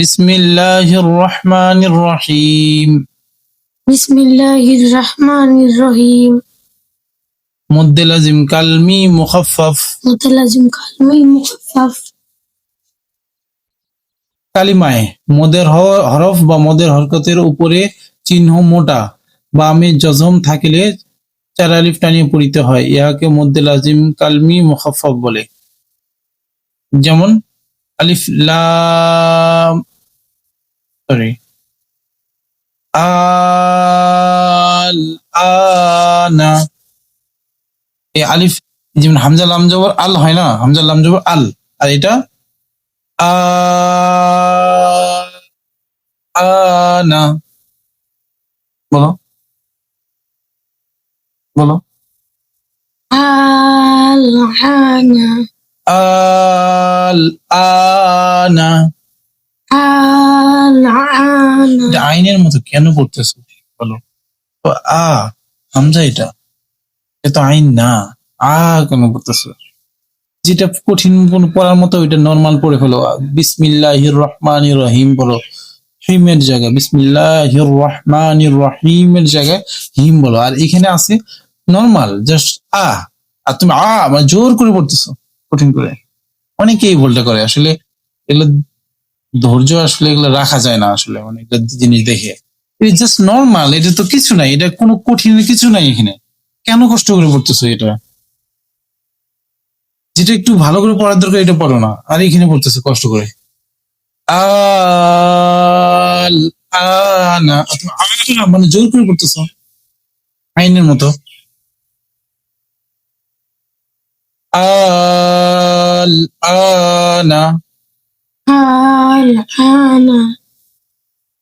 বিসমিল্লাহির রহমানির রহিম। বিসমিল্লাহির রহমানির রহিম। মদ্দে লাজিম কালমি মুখাফফাফ। মুতালাজিম কালমি মুখাফফাফ। কালিমায় মদের হরফ বা মদের হরকতের উপরে চিহ্ন মোটা বা আমি জজম থাকিলে চার আলিফ টানিয়ে পড়িতে হয় ইহাকে মদ্দে লাজিম কালমি মুখাফফাফ বলে। যেমন আলিফ লাম। সরি আল আনা এই আলিফ যেমন হামজা লাম জবর আল হয় না? হামজা লাম জবর আল। আর এটা? আ- আনা বলো। বলো। আল আনা আল আনা আল আইনের মতো কেন পড়তেছো বলো। তো আ, হামজা এটা। এটা আইন না। আ কেন পড়তেছো যেটা কঠিন পড়ার মতো ওইটা নর্মাল পড়ে ফেলো। বিসমিল্লাহির রহমানির রহিম বলো। হিমের জায়গায় বিসমিল্লাহির রহমানির রহিমের জায়গায় হিম বলো। আর এখানে আছে নর্মাল জাস্ট আ। আর তুমি আ মানে জোর করে পড়তেছো, কঠিন করে। অনেকেই ভুলটা করে। আসলে এগুলো ধৈর্য আসলে এগুলো রাখা যায় না আসলে মানে জিনিস দেখে। এটা জাস্ট নর্মাল এটা তো কিছু নাই, এটা কোনো কঠিন কিছু নাই এখানে। কেন কষ্ট করে পড়তেছো এটা? যেটা একটু ভালো করে পড়ার দরকার, এটা পড়ো না। আর এখানে পড়তেছো কষ্ট করে। আ মানে জোর করে পড়তেছো। আইনের মতো। আল, আনা।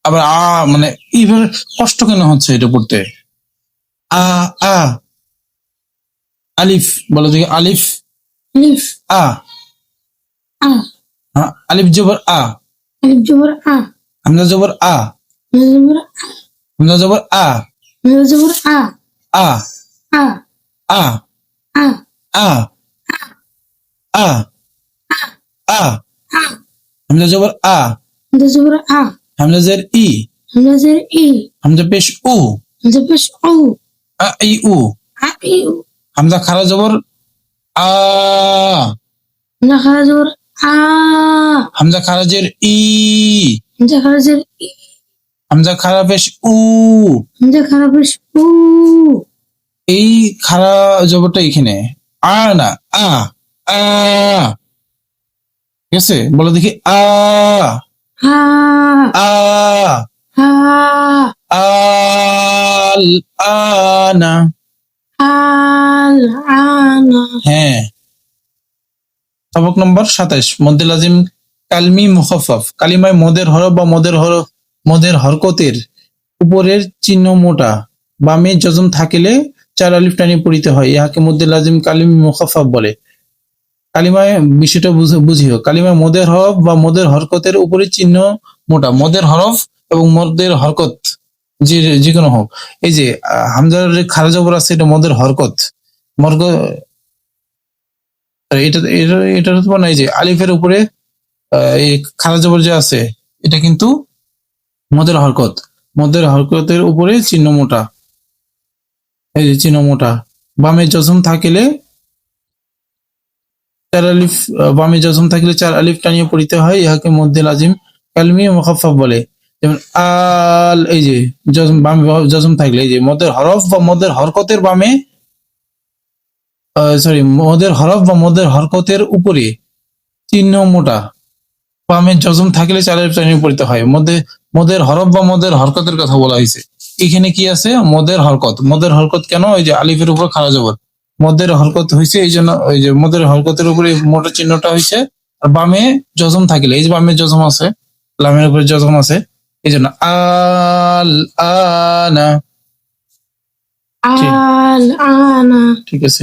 আবার আ মানে এইভাবে কষ্ট কেন হচ্ছে এটা পড়তে? আ আ। আলিফ বলো দেখি আলিফ। আলিফ। আ। আ আলিফ জবর আ। আলিফ জবর আ। হামজা জবর আ। হামজা জবর আ। হামজা জবর আ। হামজা জবর আ। আ। আ। আ। আ। আ। আ। আ। আ। হামজা জবর আ। হামজা জবর আ। হামজা জের ই। হামজা জের ই। হামজা পেশ উ। হামজা পেশ উ। আ ই উ। আ ই উ। হামজা খারা জবর আ। হামজা খারা জবর আ। হামজা খারাজের ই। হামজা খারা জের ই। হামজা খারা পেশ উ। হামজা খারা পেশ উ। এই খারা জবরটা এখানে। আ না আ আ। ঠিক আছে? বলো দেখি আ আ আল আনা। আল আনা। হ্যাঁ। সবক নম্বর সাতাইশ মধ্যে লাজিম কালমি মুখফফ। কালিমায় মদের হরফ বা মদের হরফ মদের হরকতের উপরের চিহ্ন মোটা। বামে যজম থাকিলে চার আলিফ টানি পড়িতে হয় ইহাকে মধ্যে লাজিম কালিম মুখফফ বলে। কালিমায় বিষয়টা বুঝ- বুঝিও। কালিমায় মদের হরফ বা মদের হরকতের উপরে চিহ্ন মোটা। মদের হরফ এবং মদের হরকত, যে যে কোনো হোক। এই যে, হামজার খারা জবর আছে, এটা মদের হরকত। মর্গ এটা এটা এটা হতে পারে যে আলিফের উপরে এই খারা জবর যে আছে, এটা কিন্তু মদের হরকত। মদের হরকতের উপরে চিহ্ন মোটা। এই যে চিহ্ন মোটা। বামে জজম থাকিলে চার আলিফ বামে জজম থাকিলে চার আলিফ টানিয়ে পড়িতে হয়, ইহাকে মধ্যে লাজিম কালমি মুখাফফাফ বলে। যেমন আল, এই যে, জজম, বামে জজম থাকলে, এই যে, মদের হরফ বা মদের হরকতের বামে সরি মদের হরফ বা মদের হরকতের উপরে চিহ্ন মোটা, বামে জজম থাকলে চার আলিফ টানিয়ে পড়িতে হয়। মধ্যে, মদের হরফ বা মদের হরকতের কথা বলা হয়েছে। এখানে কি আছে? মদের হরকত। মদের হরকত কেন? ওই যে আলিফের উপর খারা জবর। মদের হলকত হয়েছে এই জন্য ওই যে মদের হলকতের উপরে মোটর চিহ্নটা হয়েছে আর বামে যজম থাকিলে এই যে বামে যজম আছে লামের উপরে যজম আছে এই জন্য আল আনা। আল আনা। ঠিক আছে।